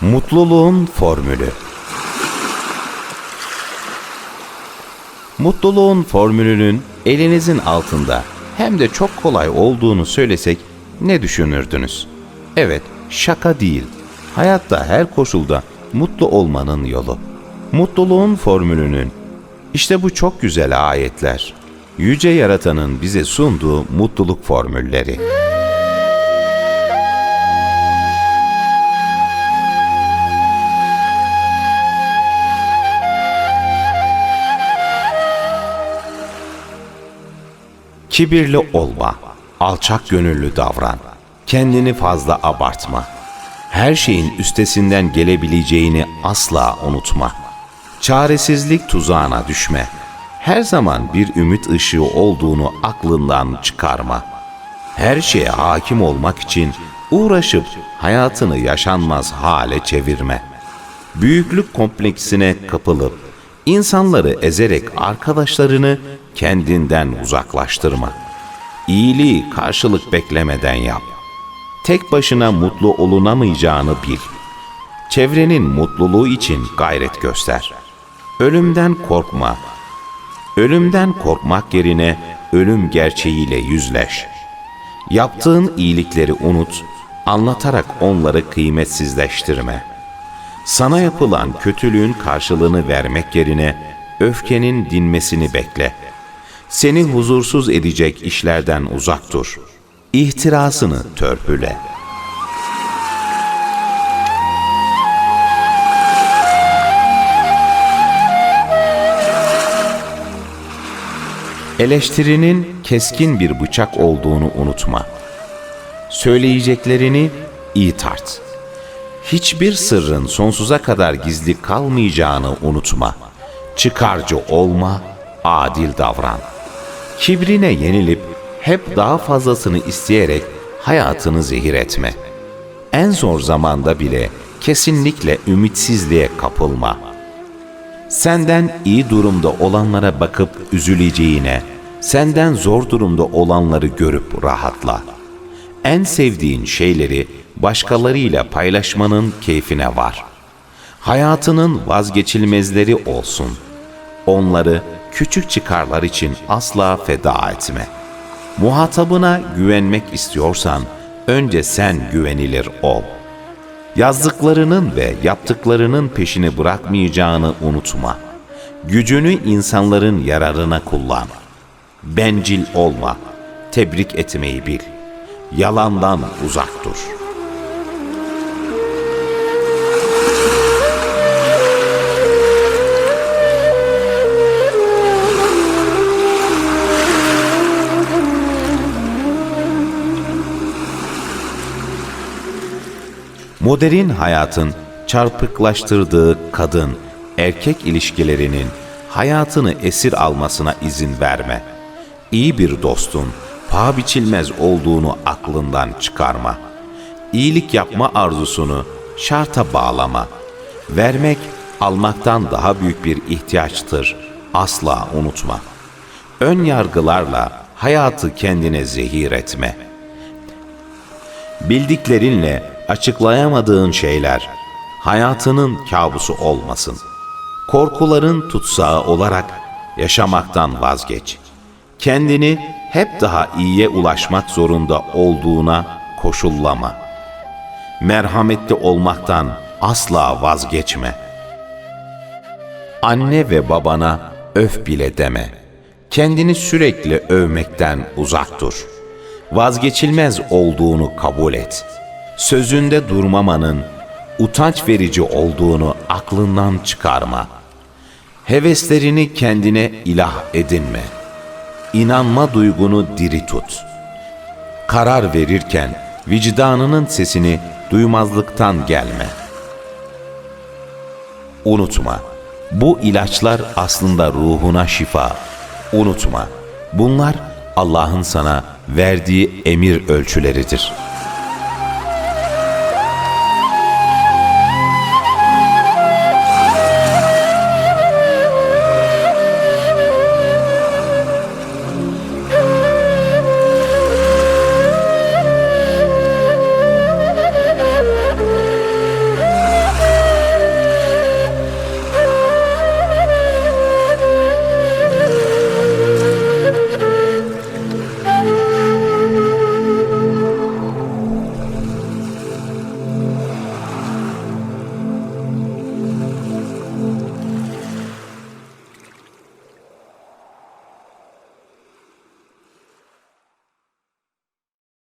Mutluluğun formülü. Mutluluğun formülünün elinizin altında hem de çok kolay olduğunu söylesek ne düşünürdünüz? Evet, şaka değil. Hayatta her koşulda mutlu olmanın yolu. Mutluluğun formülünün işte bu çok güzel ayetler. Yüce Yaratan'ın bize sunduğu mutluluk formülleri. Kibirli olma, alçak gönüllü davran, kendini fazla abartma. Her şeyin üstesinden gelebileceğini asla unutma. Çaresizlik tuzağına düşme. Her zaman bir ümit ışığı olduğunu aklından çıkarma. Her şeye hakim olmak için uğraşıp hayatını yaşanmaz hale çevirme. Büyüklük kompleksine kapılıp insanları ezerek arkadaşlarını kendinden uzaklaştırma. İyiliği karşılık beklemeden yap. Tek başına mutlu olunamayacağını bil. Çevrenin mutluluğu için gayret göster. Ölümden korkma. Ölümden korkmak yerine ölüm gerçeğiyle yüzleş. Yaptığın iyilikleri unut, anlatarak onları kıymetsizleştirme. Sana yapılan kötülüğün karşılığını vermek yerine öfkenin dinmesini bekle. Seni huzursuz edecek işlerden uzak dur. İhtirasını törpüle. Eleştirinin keskin bir bıçak olduğunu unutma. Söyleyeceklerini iyi tart. Hiçbir sırrın sonsuza kadar gizli kalmayacağını unutma. Çıkarcı olma, adil davran. Kibrine yenilip hep daha fazlasını isteyerek hayatını zehir etme. En zor zamanda bile kesinlikle ümitsizliğe kapılma. Senden iyi durumda olanlara bakıp üzüleceğine, senden zor durumda olanları görüp rahatla. En sevdiğin şeyleri başkalarıyla paylaşmanın keyfine var. Hayatının vazgeçilmezleri olsun. Onları küçük çıkarlar için asla feda etme. Muhatabına güvenmek istiyorsan önce sen güvenilir ol. Yazdıklarının ve yaptıklarının peşini bırakmayacağını unutma. Gücünü insanların yararına kullan. Bencil olma. Tebrik etmeyi bil. Yalandan uzak dur. Modern hayatın çarpıklaştırdığı kadın erkek ilişkilerinin hayatını esir almasına izin verme. İyi bir dostun paha biçilmez olduğunu aklından çıkarma. İyilik yapma arzusunu şarta bağlama. Vermek almaktan daha büyük bir ihtiyaçtır. Asla unutma. Ön yargılarla hayatı kendine zehir etme.'' Bildiklerinle açıklayamadığın şeyler hayatının kabusu olmasın. Korkuların tutsağı olarak yaşamaktan vazgeç. Kendini hep daha iyiye ulaşmak zorunda olduğuna koşullama. Merhametli olmaktan asla vazgeçme. Anne ve babana öf bile deme. Kendini sürekli övmekten uzak dur.'' vazgeçilmez olduğunu kabul et. Sözünde durmamanın utanç verici olduğunu aklından çıkarma. Heveslerini kendine ilah edinme. İnanma duygunu diri tut. Karar verirken vicdanının sesini duymazlıktan gelme. Unutma, bu ilaçlar aslında ruhuna şifa. Unutma, bunlar Allah'ın sana verdiği emir ölçüleridir.''